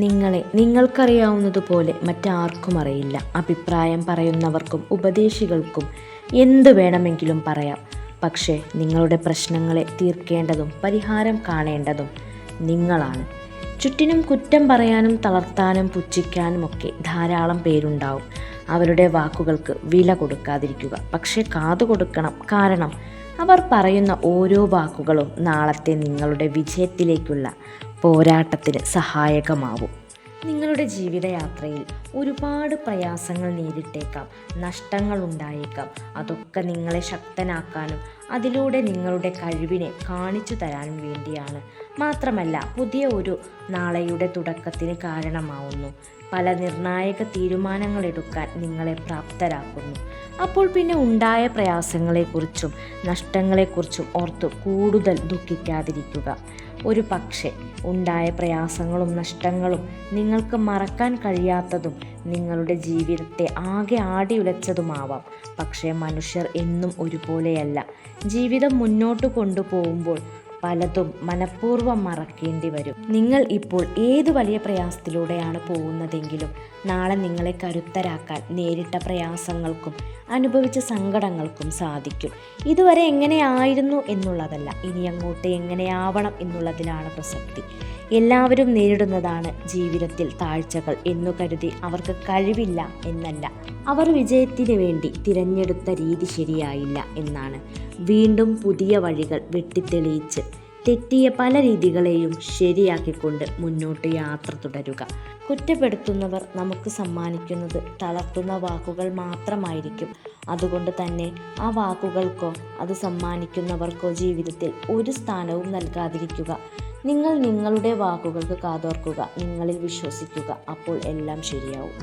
നിങ്ങളെ നിങ്ങൾക്കറിയാവുന്നതുപോലെ മറ്റാർക്കും അറിയില്ല. അഭിപ്രായം പറയുന്നവർക്കും ഉപദേശികൾക്കും എന്ത് വേണമെങ്കിലും പറയാം. പക്ഷേ നിങ്ങളുടെ പ്രശ്നങ്ങളെ തീർക്കേണ്ടതും പരിഹാരം കാണേണ്ടതും നിങ്ങളാണ്. ചുറ്റിനും കുറ്റം പറയാനും തളർത്താനും പുച്ഛിക്കാനുമൊക്കെ ധാരാളം പേരുണ്ടാവും. അവരുടെ വാക്കുകൾക്ക് വില കൊടുക്കാതിരിക്കുക. പക്ഷേ കാതു കൊടുക്കണം. കാരണം അവർ പറയുന്ന ഓരോ വാക്കുകളും നാളത്തെ നിങ്ങളുടെ വിജയത്തിലേക്കുള്ള പോരാട്ടത്തിന് സഹായകമാവും. നിങ്ങളുടെ ജീവിതയാത്രയിൽ ഒരുപാട് പ്രയാസങ്ങൾ നേരിട്ടേക്കാം. നഷ്ടങ്ങൾ ഉണ്ടായേക്കാം. അതൊക്കെ നിങ്ങളെ ശക്തനാക്കാനും അതിലൂടെ നിങ്ങളുടെ കഴിവിനെ കാണിച്ചു തരാനും വേണ്ടിയാണ് മാത്രമല്ല പുതിയ ഒരു നാളെയുടെ തുടക്കത്തിന് കാരണമാവുന്നു. പല നിർണായക തീരുമാനങ്ങൾ എടുക്കാൻ നിങ്ങളെ പ്രാപ്തരാക്കുന്നു. അപ്പോൾ പിന്നെ ഉണ്ടായ പ്രയാസങ്ങളെക്കുറിച്ചും നഷ്ടങ്ങളെക്കുറിച്ചും ഓർത്ത് കൂടുതൽ ദുഃഖിക്കാതിരിക്കുക. ഒരു പക്ഷേ ഉണ്ടായ പ്രയാസങ്ങളും നഷ്ടങ്ങളും നിങ്ങൾക്ക് മറക്കാൻ കഴിയാത്തതും നിങ്ങളുടെ ജീവിതത്തെ ആകെ ആടി ഉലച്ചതുമാവാം. പക്ഷേ മനുഷ്യർ എന്നും ഒരുപോലെയല്ല. ജീവിതം മുന്നോട്ട് കൊണ്ടുപോകുമ്പോൾ പലതും മനഃപൂർവം മറക്കേണ്ടി വരും. നിങ്ങൾ ഇപ്പോൾ ഏത് വലിയ പ്രയാസത്തിലൂടെയാണ് പോകുന്നതെങ്കിലും നാളെ നിങ്ങളെ കരുത്തരാക്കാൻ നേരിട്ട പ്രയാസങ്ങൾക്കും അനുഭവിച്ച സങ്കടങ്ങൾക്കും സാധിക്കും. ഇതുവരെ എങ്ങനെയായിരുന്നു എന്നുള്ളതല്ല ഇനി അങ്ങോട്ട് എങ്ങനെയാവണം എന്നുള്ളതിലാണ് പ്രസക്തി. എല്ലാവരും നേരിടുന്നതാണ് ജീവിതത്തിൽ താഴ്ചകൾ എന്നു കരുതി അവർക്ക് കഴിവില്ല എന്നല്ല. അവർ വിജയത്തിന് വേണ്ടി തിരഞ്ഞെടുത്ത രീതി ശരിയായില്ല എന്നാണ്. വീണ്ടും പുതിയ വഴികൾ വെട്ടിത്തെളിയിച്ച് തെറ്റിയ പല രീതികളെയും ശരിയാക്കിക്കൊണ്ട് മുന്നോട്ട് യാത്ര തുടരുക. കുറ്റപ്പെടുത്തുന്നവർ നമുക്ക് സമ്മാനിക്കുന്നത് തളർത്തുന്ന വാക്കുകൾ മാത്രമായിരിക്കും. അതുകൊണ്ട് തന്നെ ആ വാക്കുകൾക്കോ അത് സമ്മാനിക്കുന്നവർക്കോ ജീവിതത്തിൽ ഒരു സ്ഥാനവും നൽകാതിരിക്കുക. നിങ്ങൾ നിങ്ങളുടെ വാക്കുകൾക്ക് കാതോർക്കുക നിങ്ങളിൽ വിശ്വസിക്കുക അപ്പോൾ എല്ലാം ശരിയാവും.